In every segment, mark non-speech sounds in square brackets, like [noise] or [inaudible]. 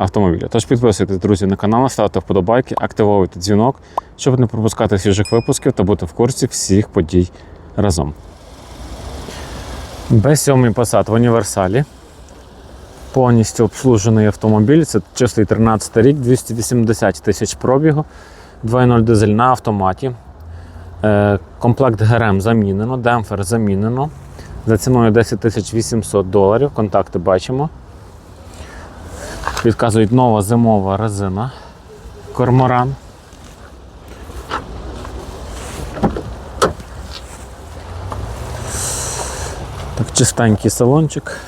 автомобіля. Тож підписуйтесь, друзі, на канал, ставте вподобайки, активовуйте дзвінок, щоб не пропускати свіжих випусків та бути в курсі всіх подій разом. Б7 Passat в універсалі. Повністю обслужений автомобіль. Це чистий 13 рік, 280 тисяч пробігу, 2.0 дизель на автоматі. Е, Комплект ГРМ замінено, демпфер замінено. За ціною 10 800 доларів. Контакти бачимо. Підказують нова зимова резина. Корморан. Так, чистенький салончик.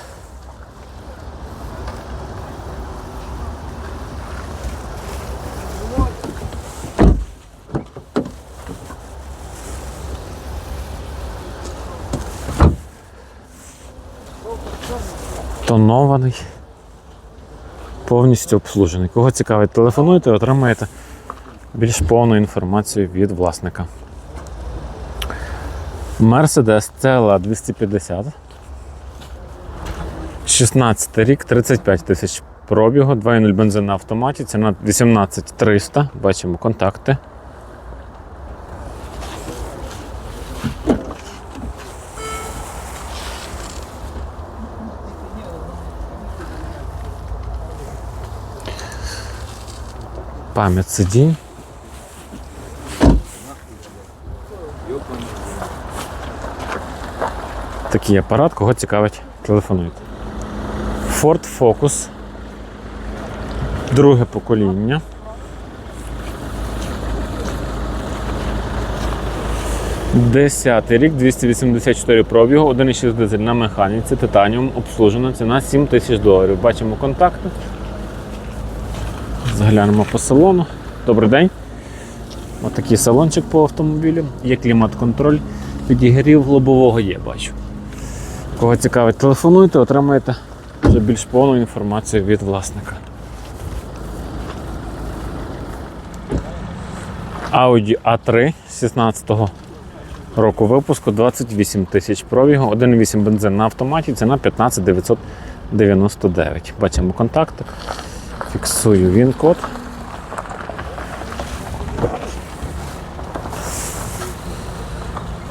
Тонований повністю обслужений. Кого цікавить, телефонуйте, отримаєте більш повну інформацію від власника. Mercedes CLA 250. 16 рік, 35 тисяч пробігу, 2.0 бензин на автоматі, ціна 18300. Бачимо контакти. Пам'ять сидінь. Такий апарат, кого цікавить, телефонуйте. Ford Focus. Друге покоління. Десятий рік, 284 пробігу, 1,6 дизель на механіці, титаніум, обслужена, ціна 7 тисяч доларів. Бачимо контакти. Заглянемо по салону. Добрий день. Ось такий салончик по автомобілю. Є клімат-контроль. Підігрів лобового є, бачу. Кого цікавить, телефонуйте, отримаєте вже більш повну інформацію від власника. Audi A3 16 року випуску 28 тисяч пробігу, 1,8 бензин на автоматі, ціна 15 999. Бачимо контакти. Фіксую він код.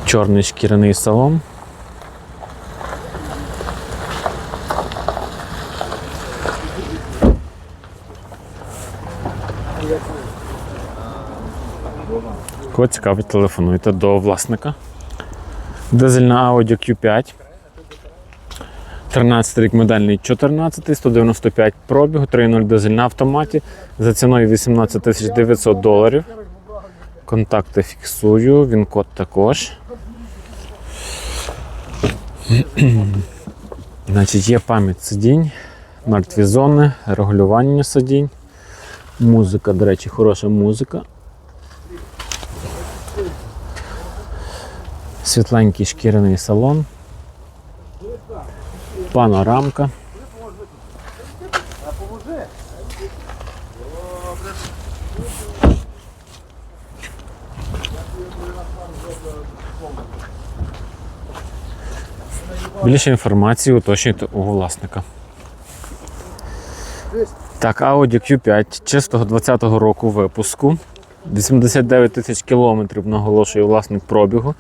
Чорний шкіряний салон. Кого цікавить, телефонуйте до власника. Дизельна Audi Q5. 13 рік модельний 14, 195 пробігу, 3.0 дизель на автоматі за ціною 18 тисяч 900 доларів. Контакти фіксую, він код також. [clears throat] Значить, Є пам'ять сидінь, мертві зони, регулювання сидінь. Музика, до речі, хороша музика. Світленький шкіряний салон. Панорамка. Більше інформації уточнюйте у власника. Так, Audi Q5 чистого 20-го року випуску. 89 тисяч кілометрів наголошує власник пробігу.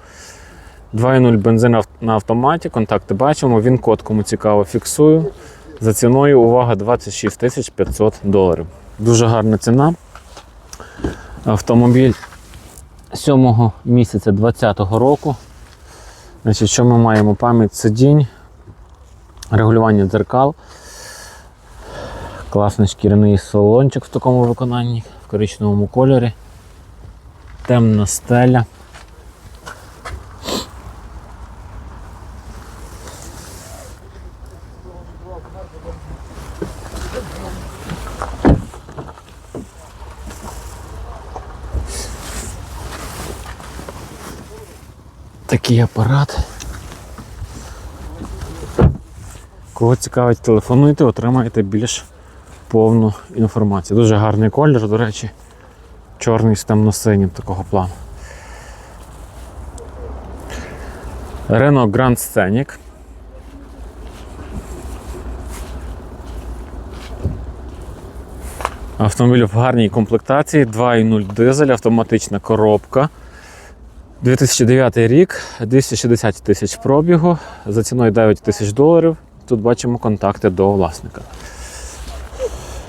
2.0 бензин на автоматі, контакти бачимо, він код кому цікаво фіксую. За ціною, увага, 26 тисяч 500 доларів. Дуже гарна ціна. Автомобіль 7 місяця 2020 року. Значить, що ми маємо? Пам'ять сидінь, регулювання дзеркал, класний шкіряний салончик в такому виконанні, в коричневому кольорі, темна стеля. Такий апарат. Кого цікавить, телефонуйте, отримаєте більш повну інформацію. Дуже гарний колір, до речі, чорний з темно-синім такого плану. Renault Grand Scenic. Автомобіль в гарній комплектації, 2.0 дизель, автоматична коробка. 2009 рік, 260 тисяч пробігу, за ціною 9 тисяч доларів. Тут бачимо контакти до власника.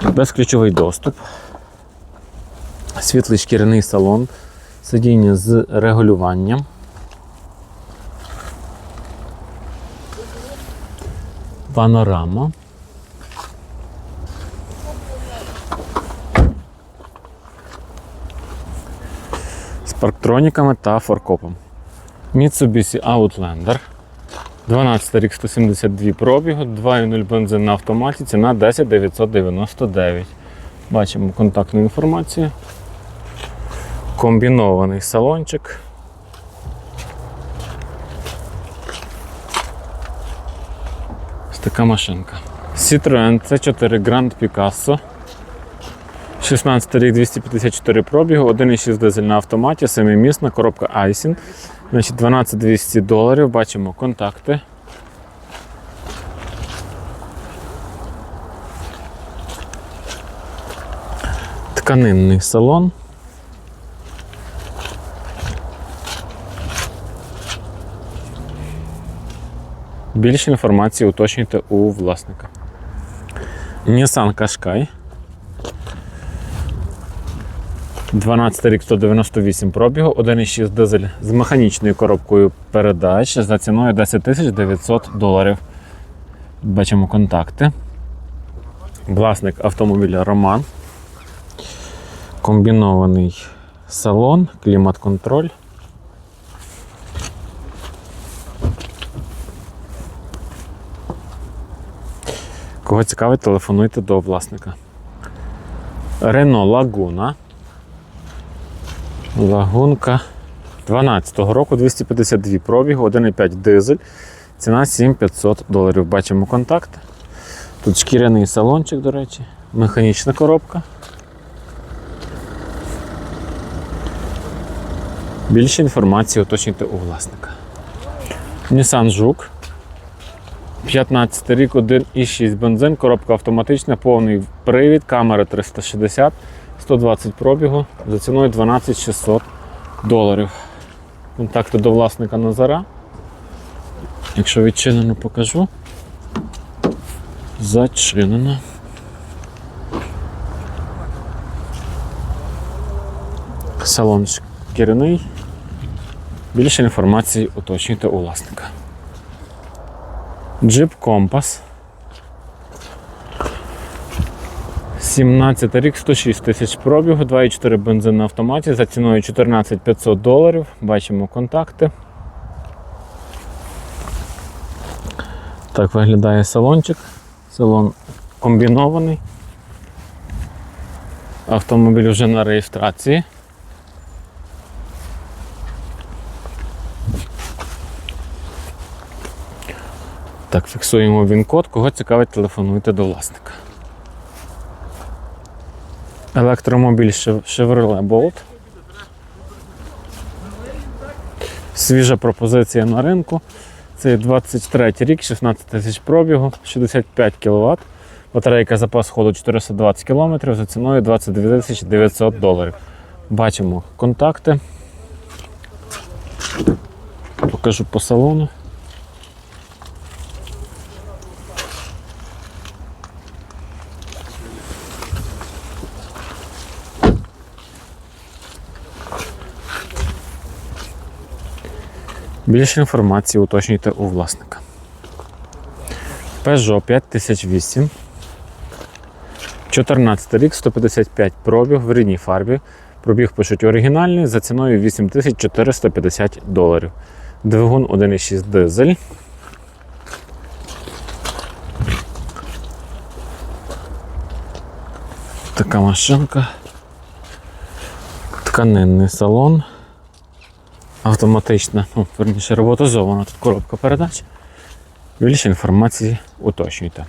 Безключовий доступ. Світлий шкіряний салон, сидіння з регулюванням. Панорама. Парктроніками та форкопом. Mitsubishi Outlander. 12 рік 172 пробігу, 2.0 бензин на автоматі, ціна 10 999. Бачимо контактну інформацію. Комбінований салончик. Ось така машинка. Citroen C4 Grand Picasso. 16 рік 254 пробігу, 1,6 дизель на автоматі, семимісна, коробка Айсін. Значить, 12 200 доларів. Бачимо контакти. Тканинний салон. Більше інформації уточнюйте у власника. Nissan Qashqai. 12 рік 198 пробігу, 1,6 дизель з механічною коробкою передач за ціною 10 900 доларів. Бачимо контакти. Власник автомобіля Роман. Комбінований салон, клімат-контроль. Кого цікавить, телефонуйте до власника. Рено Лагуна. Лагунка 12-го року 252 пробігу, 1,5 дизель. Ціна 7500 доларів. Бачимо контакт. Тут шкіряний салончик, до речі, механічна коробка. Більше інформації уточнюйте у власника. Nissan Жук. 15 рік, 1,6 бензин, коробка автоматична, повний привід, камера 360. 120 пробігу за ціною 12 600 доларів. Контакти до власника Назара. Якщо відчинено, покажу. Зачинено. Салон шкіряний. Більше інформації уточнюйте у власника. Джип Компас. 17 рік, 106 тисяч пробігу, 2,4 бензин на автоматі за ціною 14 500 доларів. Бачимо контакти. Так виглядає салончик. Салон комбінований. Автомобіль вже на реєстрації. Так, фіксуємо він-код. Кого цікавить, телефонуйте до власника. Електромобіль Chevrolet Bolt. Свіжа пропозиція на ринку. Це 23 рік, 16 тисяч пробігу, 65 кВт. Батарейка запас ходу 420 км за ціною 22 тисячі 900 доларів. Бачимо контакти. Покажу по салону. Більше інформації уточнюйте у власника. Peugeot 5008. 14 рік, 155 пробіг в рідній фарбі. Пробіг пишуть оригінальний за ціною 8450 доларів. Двигун 1,6 дизель. Така машинка. Тканинний салон. Автоматична, ну, верніше, роботизована тут коробка передач. Більше інформації уточнюйте.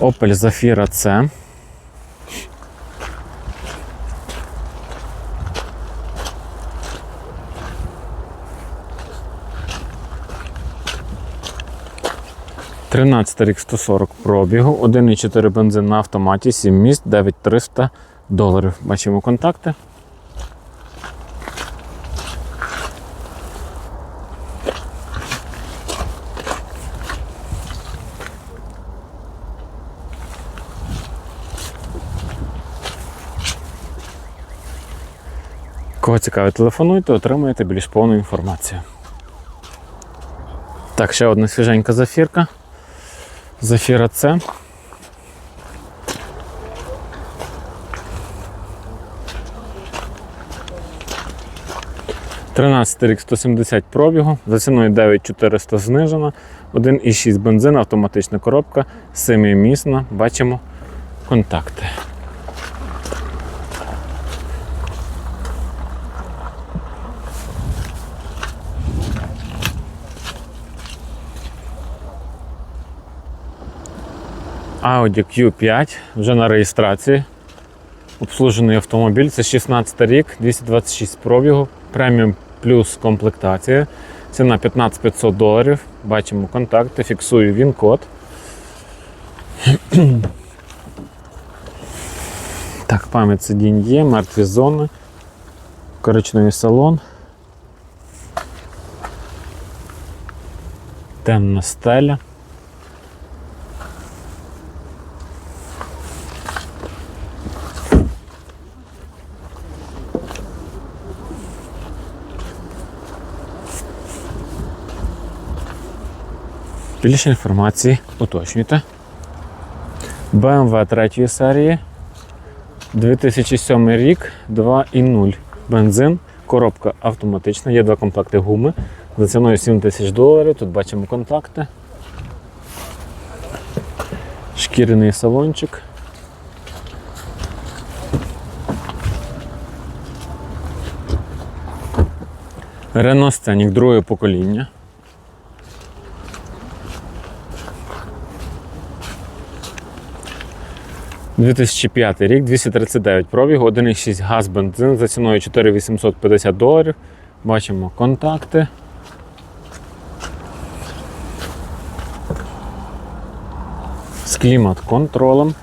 Opel Zafira C. Тринадцятий рік 140 пробігу, 1,4 бензин на автоматі, 7 міст, 9300 доларів. Бачимо контакти. Кого цікавить, телефонуйте, отримуєте більш повну інформацію. Так, ще одна свіженька зафірка. Зафіра С. Тринадцятий рік 170 пробігу, за ціною 9400 знижена, 1,6 бензин, автоматична коробка, семимісна. Бачимо контакти. Audi Q5 вже на реєстрації. Обслужений автомобіль. Це 16 рік, 226 пробігу, преміум плюс комплектація. Ціна 15 500 доларів. Бачимо контакти, фіксую він код. [clears throat] Так, пам'ять сидінь є, мертві зони, коричневий салон. Темна стеля. Більше інформації уточнюйте. BMW 3 серії. 2007 рік, 2,0 бензин, коробка автоматична, є два комплекти гуми. За ціною 7 тисяч доларів. Тут бачимо контакти. Шкіряний салончик. Renault Scenic другого покоління. – 2005 рік, 239 пробігу, 1,6 газ бензин за ціною 4850 доларів. Бачимо контакти. З клімат-контролем.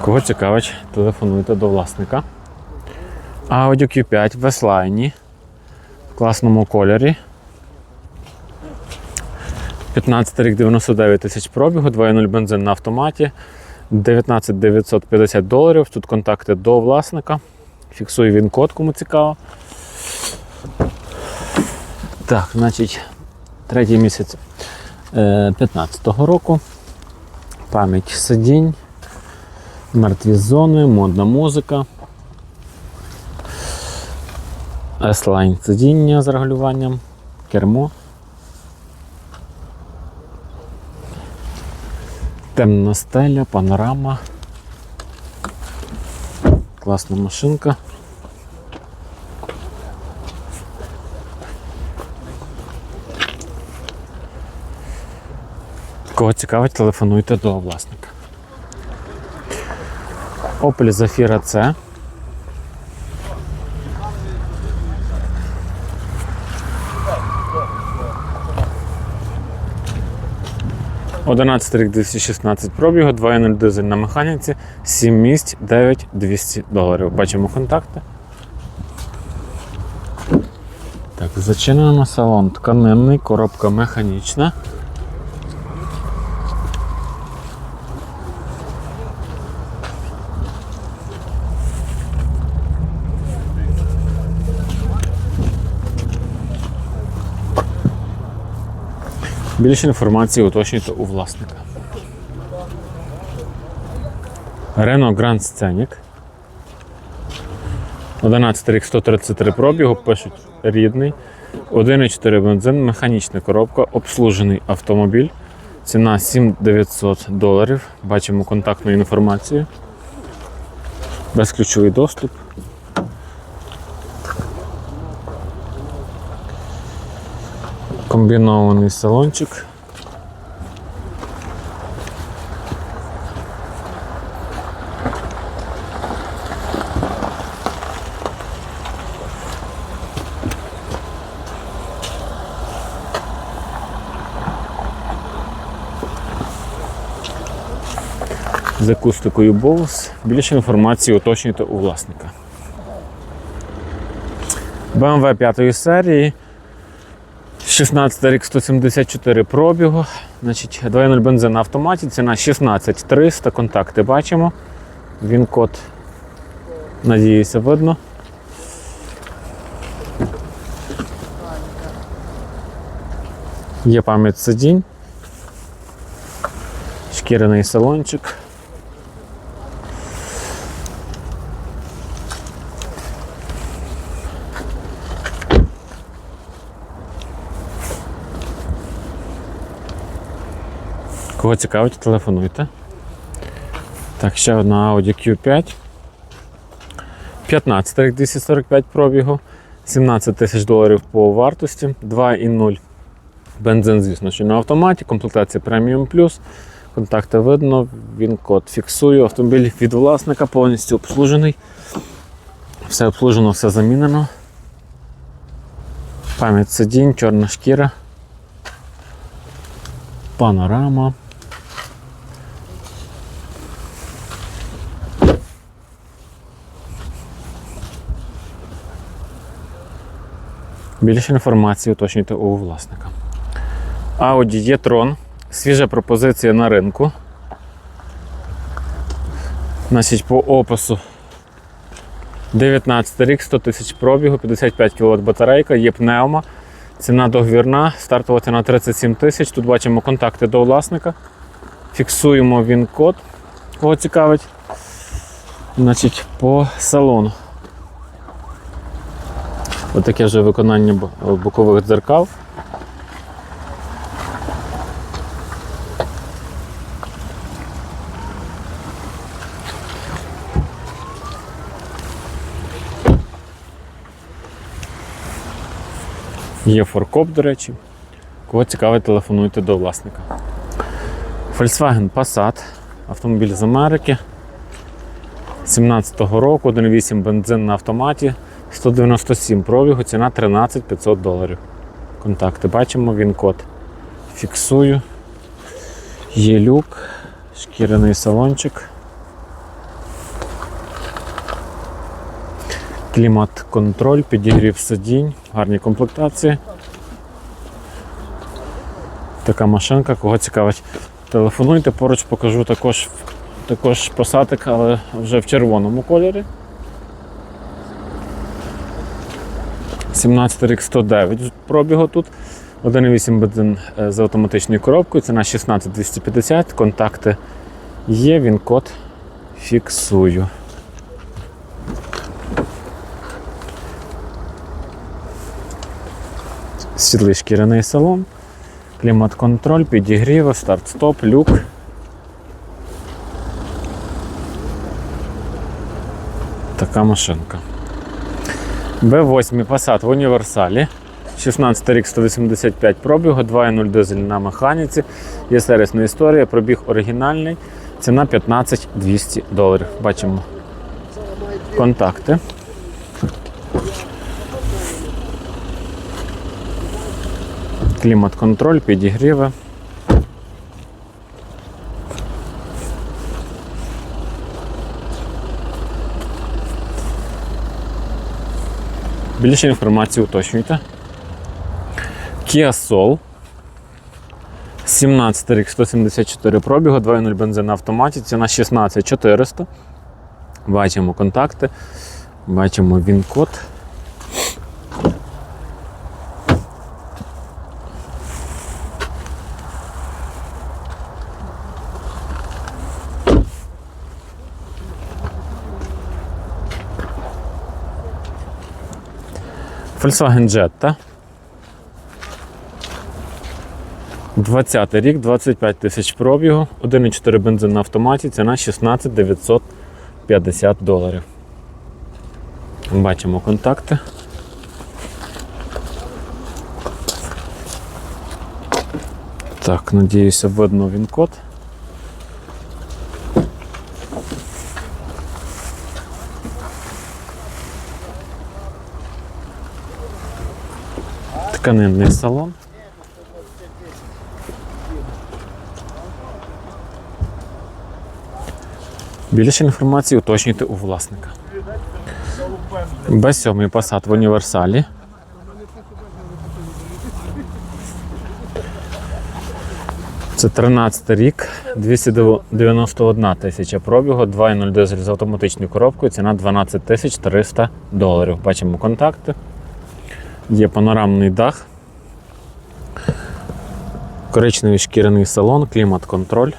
Кого цікавить, телефонуйте до власника. Audi Q5 в S-Line в класному кольорі. 15 рік 99 тисяч пробігу, 2.0 бензин на автоматі, 19 950 доларів. Тут контакти до власника. Фіксую він код, кому цікаво. Так, значить, третій місяць 15-го року. Пам'ять сидінь, мертві зони, модна музика. S-Line сидіння з регулюванням, кермо. Темна стеля, панорама. Класна машинка. Кого цікавить, телефонуйте до власника. Opel Zafira C. Одинадцятий рік 216 пробігу, 2.0 дизель на механіці, 7 місць, 9200 доларів. Бачимо контакти. Так, зачинено салон тканинний, коробка механічна. Більше інформації уточнюйте у власника. Renault Grand Scenic. 11 рік 133 пробігу, пишуть рідний. 1,4 бензин, механічна коробка, обслужений автомобіль. Ціна 7900 доларів. Бачимо контактну інформацію. Безключовий доступ. Комбінований салончик. з акустикою Bose. Більше інформації уточнюйте у власника. BMW 5 серії. 16 рік 174 пробігу. Значить, 2.0 бензин на автоматі. Ціна 16300. Контакти бачимо. Він код, надіюся, видно. Є пам'ять сидінь. Шкіряний салончик. Кого цікавить, телефонуйте. Так, ще одна Audi Q5. 15 рік 245 пробігу, 17 тисяч доларів по вартості, 2,0 бензин, звісно, що на автоматі, комплектація Premium Plus. Контакти видно, він код фіксую. Автомобіль від власника повністю обслужений. Все обслужено, все замінено. Пам'ять сидінь, чорна шкіра. Панорама. Більше інформації уточнюйте у власника. Audi e-tron. Свіжа пропозиція на ринку. Значить, по опису 19 рік, 100 тисяч пробігу, 55 кВт батарейка, є пневма. Ціна договірна, стартова ціна 37 тисяч. Тут бачимо контакти до власника. Фіксуємо він код, кого цікавить. Значить, по салону. Отаке вже виконання бокових дзеркал. Є форкоп, до речі. Кого цікавить, телефонуйте до власника. Volkswagen Passat. Автомобіль з Америки. 17-го року, 1.8 бензин на автоматі, 197 пробігу, ціна 13 500 доларів. Контакти бачимо, він код. Фіксую. Є люк, шкіряний салончик. Клімат-контроль, підігрів сидінь, гарні комплектації. Така машинка, кого цікавить. Телефонуйте, поруч покажу також, також посадик, але вже в червоному кольорі. 17 рік 109 пробігу тут. 1,8 бензин е, з автоматичною коробкою, ціна 16250, контакти є, він код фіксую. Світлий шкіряний салон, клімат-контроль, підігрів, старт-стоп, люк. Така машинка. Б8 Passat в універсалі. 16 рік 185 пробігу, 2.0 дизель на механіці. Є сервісна історія, пробіг оригінальний. Ціна 15 200 доларів. Бачимо контакти. Клімат-контроль, підігріви. Більше інформації уточнюйте. Kia Soul. 17 рік 174 пробігу, 2.0 бензин на автоматі, ціна 16400. Бачимо контакти, бачимо він-код. Volkswagen Jetta. 20 рік, 25 тисяч пробігу, 1,4 бензин на автоматі, ціна 16 950 доларів. Бачимо контакти. Так, надіюся, видно він код. Тканинний салон. Більше інформації уточнюйте у власника. Б7 Passat в універсалі. Це 13 рік, 291 тисяча пробігу, 2.0 дизель з автоматичною коробкою, ціна 12 тисяч 300 доларів. Бачимо контакти. Є панорамний дах. Коричневий шкіряний салон, клімат-контроль.